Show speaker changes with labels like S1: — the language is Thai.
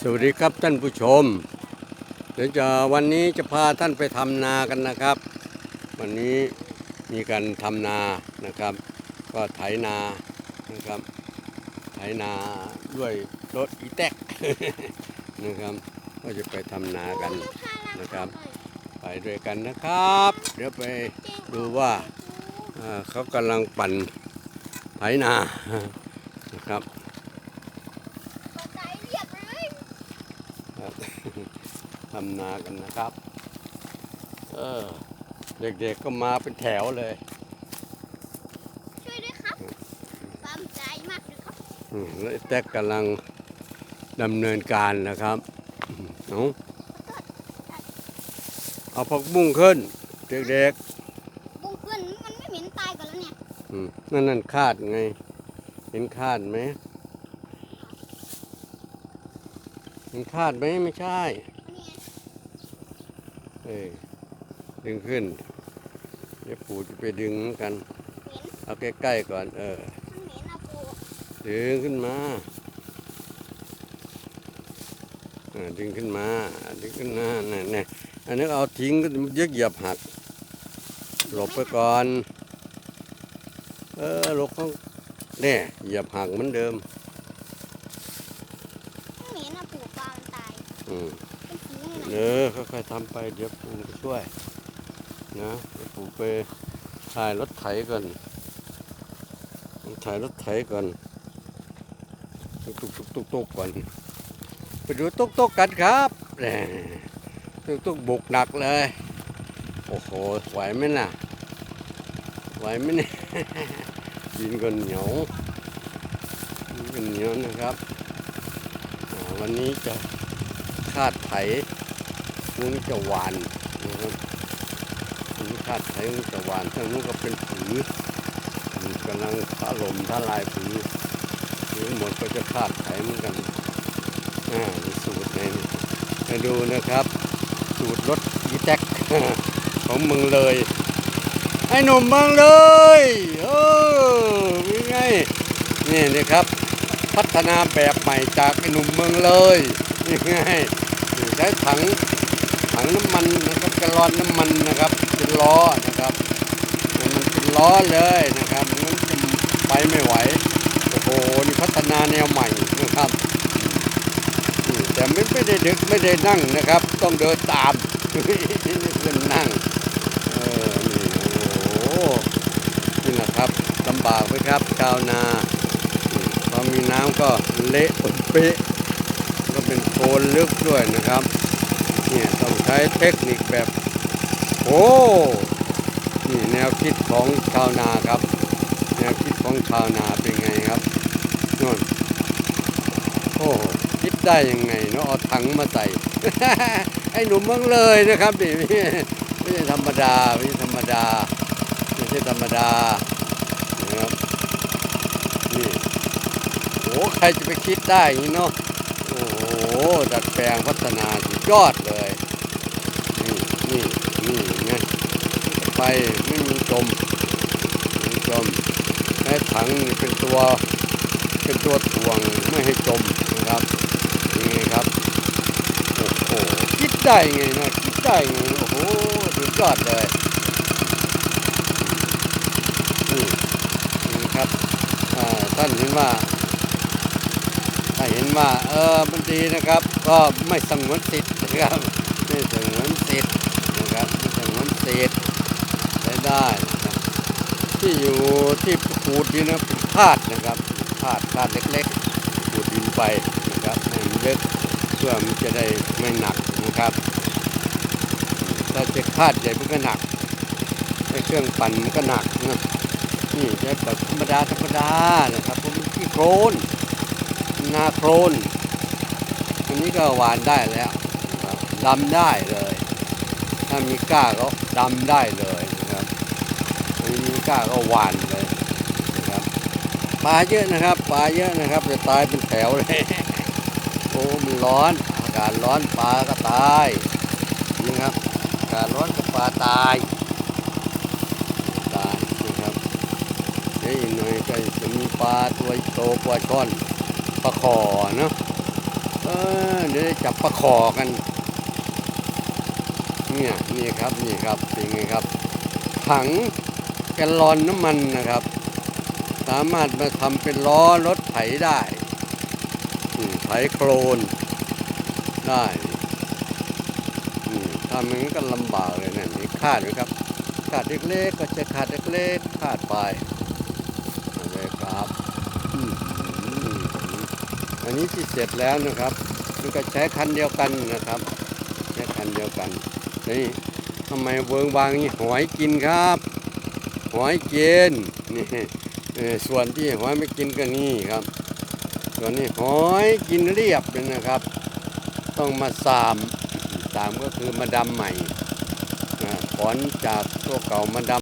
S1: สวัสดีครับท่านผู้ชม เดี๋ยวจะวันนี้จะพาท่านไปทำนากันนะครับ วันนี้มีการทำนานะครับ ก็ไถนานะครับ ไถนาด้วยรถอีแท็กนะครับ ก็จะไปทำนากันนะครับ ไปด้วยกันนะครับ เดี๋ยวไปดูว่าเอ่อเขากำลังปั่นไถนานะครับ
S2: ใจเรียบเลย
S1: ครับ ทำนากันนะครับ เออ เด็กๆก็มาเป็นแถวเลย
S2: ช่วยด้วยครับตามใจมากเลยครับ
S1: อืมแล้วไอ้แต๊กกำลังดำเนินการนะครับเอาเอาผักบุ้งขึ้น เด็ก
S2: บุ้งขึ้นมันไม่เหม็นตายกันแล้วเนี่ย
S1: ๆอืมนั่นนั่นคาดไง เห็นคาดไหมเห็นคาดไหมไม่ใช่
S2: นี่ไง
S1: เออดึงขึ้นเดี๋ยวปู่จะไปดึงเหมือนกัน
S2: เหม็น
S1: เอาใกล้ๆก่อน เออ
S2: มันเหม็นอะปู
S1: ดึงขึ้นมาอ่าดึงขึ้นมาดึงขึ้นมาเนี่ยเนี่ยอันนี้เอาทิ้งก็เยกเหยียบหัก หลบไปก่อน เออหลบเขาเนี่ยเหยียบหักเหมือนเดิม
S2: มันเหม็นอะปูปลามันตาย
S1: อืม
S2: เน
S1: อค่อยๆทำไปเดี๋ยวปู่ไปช่วยนะเดี๋ยวปู่ไปถ่ายรถไถก่อนถ่ายรถไถก่อนตุกตุกตุกตุกตุกก่อนไปดูตุกตุกกันครับแหมตุกตุกบุกหนักเลย โอ้โหไหวไหมน่ะไหวไหมเนี่ยกินกันเหนียวกินกันเหนียวนะครับ วันนี้จะคาดไถ พรุ่งนี้จะหวานนะครับพรุ่งนี้คาดไถพรุ่งนี้จะหวานทางนู้นก็เป็นผือกำลังถล่มทลายผือผือหมดก็จะคาดไถเหมือนกันอ่าสูตรในนี้มาดูนะครับ สูตรรถอีแท็กของเมืองเลยไอ้หนุ่มเมืองเลยเออเป็นไงนี่นะครับ พัฒนาแบบใหม่จากไอ้หนุ่มเมืองเลยนี่ไงใช้ถัง ถังน้ำมันนะครับกระลอนน้ำมันนะครับเป็นล้อนะครับมันเป็นล้อเลยนะครับมันไปไม่ไหวโอ้โหนี่พัฒนาแนวใหม่นะครับแต่ไม่ไม่ได้ดึกไม่ได้นั่งนะครับ ต้องเดินตามขึ้นนั่งเออนี่โอ้โหนี่นะครับลำบากไหมครับชาวนาพอมีน้ำก็เละปนเปะก็เป็นโคลนลึกด้วยนะครับ เนี่ยต้องใช้เทคนิคแบบ โอ้นี่แนวคิดของชาวนาครับ แนวคิดของชาวนาเป็นไงครับนู่นโอ้คิดได้ยังไงเนาะเอาถังมาใส่ ไอ้หนุ่มเมืองเลยนะครับนี่ไม่ใช่ธรรมดาไม่ใช่ธรรมดาไม่ใช่ธรรมดานะครับนี่โอ้ใครจะไปคิดได้อย่างนี้เนาะ ดัดแปลงพัฒนาสุดยอดเลย นี่นี่นี่ไงไปไม่มีจมไม่มีจมแค่ถังเป็นตัวเป็นตัวถ่วงไม่ให้จมนะครับนี่ไงครับ โอ้โห คิดได้ไงนะคิดได้ไงโอ้โหสุดยอดเลยนี่นี่ครับอ่าท่านเห็นว่า ถ้าเห็นว่าเออมันดีนะครับ ก็ไม่สงวนสิทธิ์นะครับไม่สงวนสิทธิ์นะครับไม่สงวนสิทธิ์ใช้ได้นะครับที่อยู่ที่ขูดดินนะเป็นคาดนะครับคาดคาดเล็กๆขูดดินไปนะครับให้มันเล็กเพื่อมันจะได้ไม่หนักนะครับถ้าจะคาดใหญ่มันก็หนักไอ้เครื่องปั่นมันก็หนักนะนี่ใช้แบบธรรมดาธรรมดานะครับเพราะมันที่โครน นาโครนอันนี้ก็หวานได้แล้วดำได้เลย ถ้ามีก้าก็ดำได้เลยนะครับมีมีกล้าก็หวานเลยนะครับปลาเยอะนะครับปลาเยอะนะครับจะตายเป็นแถวเลยโอ้มันร้อนอากาศร้อนปลาก็ตายนะครับอากาศร้อนก็ปลาตายตายนะครับเดี๋ยวอีกหน่อยก็จะมีปลาตัวโตกว่าช่อน ปลาขอเนาะเออเดี๋ยวจับปลาคอกัน เนี่ยนี่ครับนี่ครับเป็นไงครับ ถังแกลลอนน้ำมันนะครับ สามารถมาทำเป็นล้อรถไถได้ไถโคลนได้ทำอย่างนี้ก็ลำบากเลยเนี่ยนี่คาดไหมครับคาดเล็กๆก็จะคาดเล็กๆคาดไปเอาเลยครับอืม อันนี้ที่เสร็จแล้วนะครับมันก็ใช้คันเดียวกันนะครับใช้คันเดียวกันนี่ทำไมเวิงวางนี่หอยกินครับหอยกินนี่ส่วนที่หอยไม่กินก็นี่ครับ ส่วนนี้หอยกินเรียบเลยนะครับ ต้องมาสามสามก็คือมาดำใหม่ถอนจากตัวเก่ามาดำ